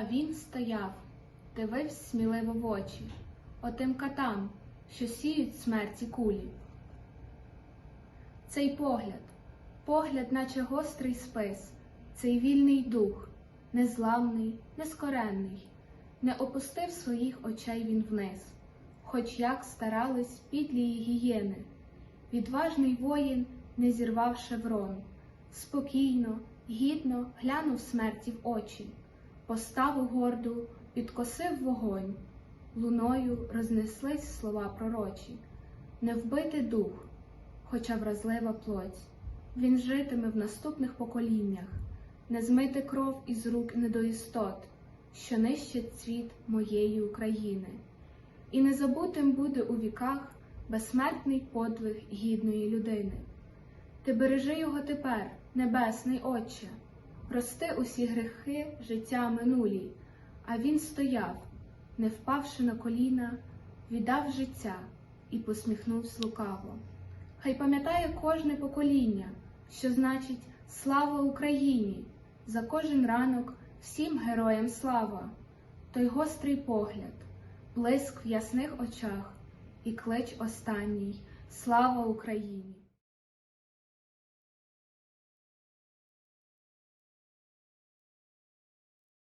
А він стояв, дивився сміливо в очі, отим катам, що сіють смерті кулі. Цей погляд, погляд, наче гострий спис, цей вільний дух, незламний, нескоренний, не опустив своїх очей він вниз, хоч як старались підлії гієни. Відважний воїн не зірвав шеврон, спокійно, гідно глянув смерті в очі, поставу горду підкосив вогонь, луною рознеслись слова пророчі, не вбити дух, хоча вразлива плоть. Він житиме в наступних поколіннях, не змити кров із рук недоістот, що нищать цвіт моєї України. І незабутим буде у віках безсмертний подвиг гідної людини. Ти бережи його тепер, небесний Отче, прости усі грехи життя минулі, а він стояв, не впавши на коліна, віддав життя і посміхнувся лукаво. Хай пам'ятає кожне покоління, що значить слава Україні, за кожен ранок всім героям слава, той гострий погляд, блиск в ясних очах і клич останній Слава Україні!